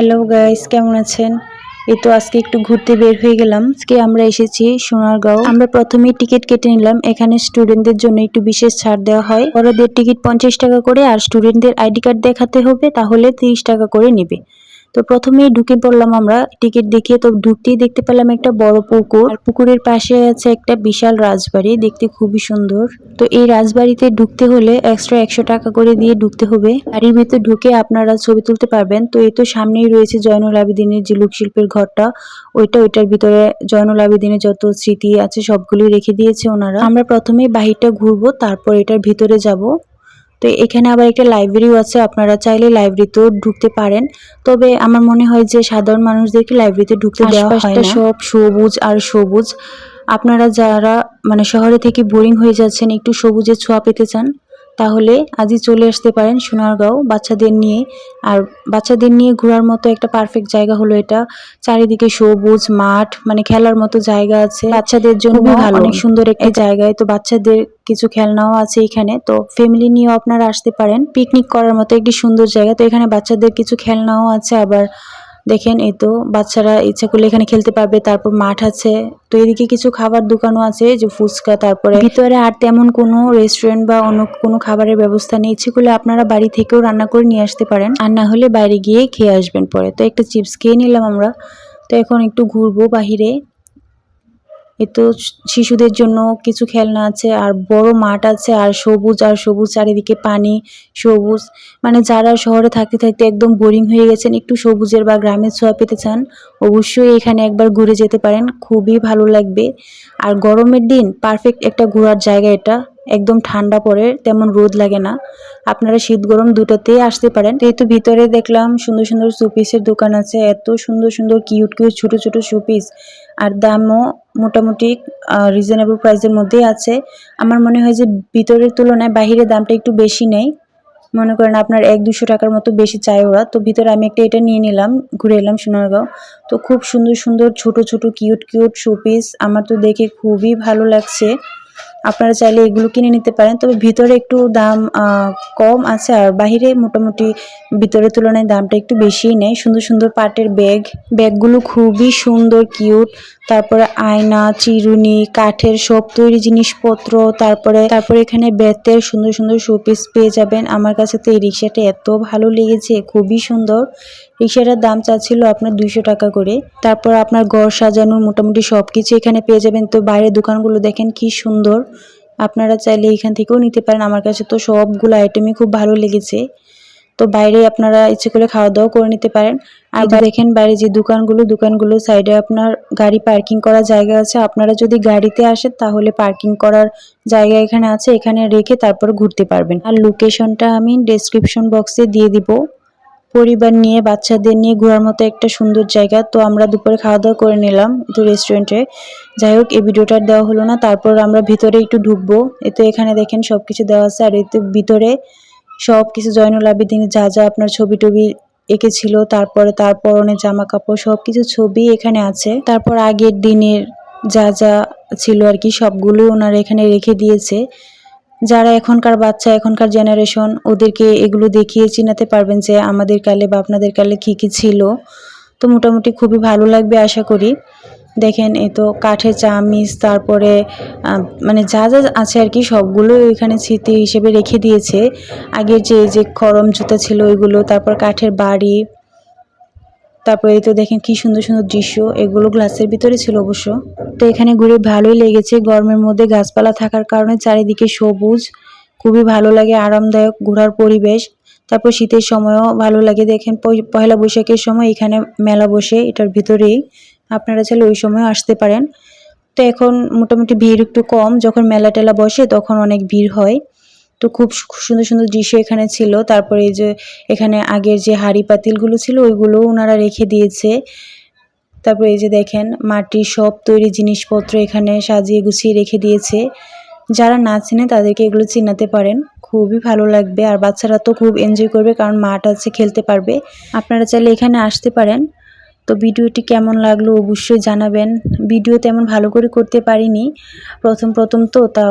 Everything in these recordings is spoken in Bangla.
হ্যালো গাইস কেমন আছেন? এই তো আজকে একটু ঘুরতে বের হয়ে গেলাম। আজকে আমরা এসেছি সোনারগাঁও। আমরা প্রথমেই টিকিট কেটে নিলাম। এখানে স্টুডেন্টদের জন্য একটু বিশেষ ছাড় দেওয়া হয়। বড়দের টিকিট পঞ্চাশ টাকা করে আর স্টুডেন্টদের আইডি কার্ড দেখাতে হবে, তাহলে তিরিশ টাকা করে নেবে। তো প্রথমেই ঢুকে পড়লাম আমরা। টিকিট দেখিয়ে তো ঢুকতেই দেখতে পেলাম একটা বড় পুকুর। পুকুরের পাশে আছে একটা বিশাল রাজবাড়ি, দেখতে খুবই সুন্দর। তো এই রাজবাড়িতে ঢুকতে হলে এক্সট্রা একশো টাকা করে দিয়ে ঢুকতে হবে। এর ভিতরে ঢুকে আপনারা ছবি তুলতে পারবেন। তো এই তো সামনেই রয়েছে জয়নুল আবেদিনের যে লোকশিল্পের ঘরটা। ওইটা, ওইটার ভিতরে জয়নুল আবেদিনের যত স্মৃতি আছে সবগুলি রেখে দিয়েছে ওনারা। আমরা প্রথমে বাহিরটা ঘুরবো, তারপর এটার ভিতরে যাব। তো এখানে আবার একটা লাইব্রেরিও আছে আপনারা চাইলে লাইব্রেরিতেও ঢুকতে পারেন। তবে আমার মনে হয় যে সাধারণ মানুষদেরকে লাইব্রেরিতে ঢুকতে দেওয়া হয় না। সব সবুজ আর সবুজ। আপনারা যারা মানে শহরে থেকে বোরিং হয়ে যাচ্ছেন একটু সবুজের ছোঁয়া পেতে চান তাহলে আজই চলে আসতে পারেন সোনারগাঁও বাচ্চাদের নিয়ে। আর বাচ্চাদের নিয়ে ঘোরার মতো একটা পারফেক্ট জায়গা হলো এটা। চারিদিকে সবুজ মাঠ মানে খেলার মতো জায়গা আছে। বাচ্চাদের জন্য ভালো। অনেক সুন্দর একটা জায়গায়। তো বাচ্চাদের কিছু খেলনাও আছে এখানে। তো ফ্যামিলি নিয়েও আপনারা আসতে পারেন। পিকনিক করার মতো একটি সুন্দর জায়গা। তো এখানে বাচ্চাদের কিছু খেলনাও আছে। আবার দেখেন, এই তো বাচ্চারা ইচ্ছা করলে এখানে খেলতে পারবে। তারপর মাঠ আছে, তো এদিকে কিছু খাবার দোকানও আছে যে ফুচকা, তারপরে ভিতরে আর তেমন কোনো রেস্টুরেন্ট বা অন্য কোনো খাবারের ব্যবস্থা নেই। ইচ্ছে করলে আপনারা বাড়ি থেকেও রান্না করে নিয়ে আসতে পারেন। আর না হলে বাইরে গিয়ে খেয়ে আসবেন পরে। তো একটা চিপস খেয়ে নিলাম আমরা। তো এখন একটু ঘুরবো বাহিরে। এ তো শিশুদের জন্য কিছু খেলনা আছে, আর বড় মাঠ আছে, আর সবুজ আর সবুজ চারিদিকে পানি, সবুজ। মানে যারা শহরে থাকতে থাকতে একদম বোরিং হয়ে গেছেন, একটু সবুজের বা গ্রামের ছোঁয়া পেতে চান, অবশ্যই এখানে একবার ঘুরে যেতে পারেন, খুবই ভালো লাগবে। আর গরমের দিন পারফেক্ট একটা ঘোরার জায়গা এটা। একদম ঠান্ডা পড়ে তেমন রোদ লাগে না। আপনারা শীত গরম দুটোতেই আসতে পারেন। তো এই তো ভিতরে দেখলাম সুন্দর সুন্দর শোপিসের দোকান আছে, এত সুন্দর সুন্দর কিউট কিউট ছোট ছোট শোপিস। আর দামও মোটামুটি রিজনেবল প্রাইসের মধ্যেই আছে। আমার মনে হয় যে ভিতরের তুলনায় বাহিরের দামটা একটু বেশি নেই। মনে করেন আপনার এক দুশো টাকার মতো বেশি চাই ওরা। তো ভিতরে আমি একটা এটা নিয়ে নিলাম, ঘুরে এলাম সোনারগাঁও। তো খুব সুন্দর সুন্দর ছোট ছোট কিউট কিউট শোপিস। আমার তো দেখে খুবই ভালো লাগছে। আপনারা চাইলে এগুলো কিনে নিতে পারেন। তবে ভিতরে একটু দাম কম আছে আর বাহিরে মোটামুটি ভিতরের তুলনায় দামটা একটু বেশিই নেয়। সুন্দর সুন্দর পাটের ব্যাগ, ব্যাগগুলো খুবই সুন্দর, কিউট। তারপরে আয়না, চিরুনি, কাঠের সব তৈরি জিনিসপত্র, তারপরে তারপরে এখানে বেতের সুন্দর সুন্দর শোপিস পেয়ে যাবেন। আমার কাছে তো এই রিক্সাটা এত ভালো লেগেছে, খুবই সুন্দর। রিক্সাটার দাম চাচ্ছিল আপনার দুইশো টাকা করে। তারপর আপনার ঘর সাজানোর মোটামুটি সব কিছু এখানে পেয়ে যাবেন। তো বাইরের দোকানগুলো দেখেন কি সুন্দর। আপনারা চাইলে এখান থেকেও নিতে পারেন। আমার কাছে তো সবগুলো আইটেমই খুব ভালো লেগেছে। তো বাইরে আপনারা ইচ্ছে করে খাওয়া দাওয়া করে নিতে পারেন। আর দেখেন বাইরে যে দোকানগুলো দোকানগুলো সাইডে আপনার গাড়ি পার্কিং করার জায়গা আছে। আপনারা যদি গাড়িতে আসেন তাহলে পার্কিং করার জায়গা এখানে আছে। এখানে রেখে তারপর ঘুরতে পারবেন। আর লোকেশনটা আমি ডেসক্রিপশন বক্সে দিয়ে দিব। পরিবার নিয়ে, বাচ্চাদের নিয়ে ঘোরার মতো একটা সুন্দর জায়গা। তো আমরা দুপুরে খাওয়া দাওয়া করে নিলাম একটু রেস্টুরেন্টে যাই হোক, এই ভিডিওটা দেওয়া হলো না। তারপর আমরা ভিতরে একটু ঢুকবো। এতো এখানে দেখেন সব কিছু দেওয়া আছে। আর এতে ভিতরে সব কিছু জয়নুল আবেদিনের যা যা আপনার ছবি টবি এঁকেছিল, তারপরে তার পরনে জামা কাপড় সব কিছু ছবি এখানে আছে। তারপর আগের দিনের যা যা ছিল আর কি সবগুলো ওনারা এখানে রেখে দিয়েছে। যারা এখনকার বাচ্চা, এখনকার জেনারেশন ওদেরকে এগুলো দেখিয়ে চিনাতে পারবেন যে আমাদের কালে বা আপনাদের কালে কী কী ছিল। তো মোটামুটি খুবই ভালো লাগবে আশা করি। দেখেন, এই তো কাঠের চামিচ, তারপরে মানে যা যা আছে আর কি, সবগুলো এখানে স্মৃতি হিসেবে রেখে দিয়েছে। আগের যে যে খরম জুতা ছিল ওইগুলো, তারপর কাঠের বাড়ি তারপরে এই তো দেখেন কি সুন্দর সুন্দর দৃশ্য। এগুলো গ্লাসের ভিতরে ছিল অবশ্য। তো এখানে ঘুরে ভালোই লেগেছে। গরমের মধ্যে গাছপালা থাকার কারণে চারিদিকে সবুজ, খুবই ভালো লাগে, আরামদায়ক ঘোরার পরিবেশ। তারপর শীতের সময়ও ভালো লাগে। দেখেন পয়- পয়লা বৈশাখের সময় এখানে মেলা বসে, এটার ভিতরেই। আপনারা চাইলে ওই সময় আসতে পারেন। তো এখন মোটামুটি ভিড় একটু কম। যখন মেলা টেলা বসে, তখন অনেক ভিড় হয়। তো খুব সুন্দর সুন্দর দৃশ্য এখানে ছিল। তারপরে এই যে এখানে আগের যে হাড়ি পাতিলগুলো ছিল ওইগুলো ওনারা রেখে দিয়েছে। তারপরে এই যে দেখেন, মাটির সব তৈরি জিনিসপত্র এখানে সাজিয়ে গুছিয়ে রেখে দিয়েছে। যারা না চেনে তাদেরকে এগুলো চিনাতে পারেন। খুবই ভালো লাগবে। আর বাচ্চারা তো খুব এনজয় করবে, কারণ মাঠ আছে, খেলতে পারবে। আপনারা চাইলে এখানে আসতে পারেন। তো ভিডিওটি কেমন লাগল অবশ্যই জানাবেন। ভিডিও তেমন ভালো করে করতে পারিনি। প্রথম প্রথম তো, তা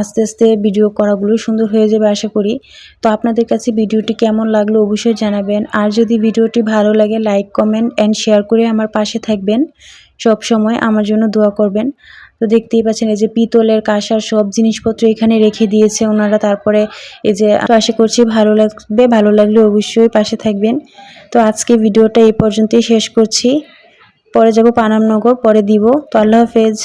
আস্তে আস্তে ভিডিও করাগুলো সুন্দর হয়ে যাবে আশা করি। তো আপনাদের কাছে ভিডিওটি কেমন লাগল অবশ্যই জানাবেন। আর যদি ভিডিওটি ভালো লাগে, লাইক, কমেন্ট অ্যান্ড শেয়ার করে আমার পাশে থাকবেন। সব সময় আমার জন্য দোয়া করবেন। তো দেখতেই পাচ্ছেন এই যে পিতলের কাঁসার সব জিনিসপত্র এখানে রেখে দিয়েছে ওনারা। তারপরে এই যে আশা করছি ভালো লাগবে, ভালো লাগলে অবশ্যই পাশে থাকবেন। তো আজকে ভিডিওটা এই পর্যন্তই শেষ করছি। পরে যাব পানামনগর পরে দিব। তো আল্লাহ হাফেজ।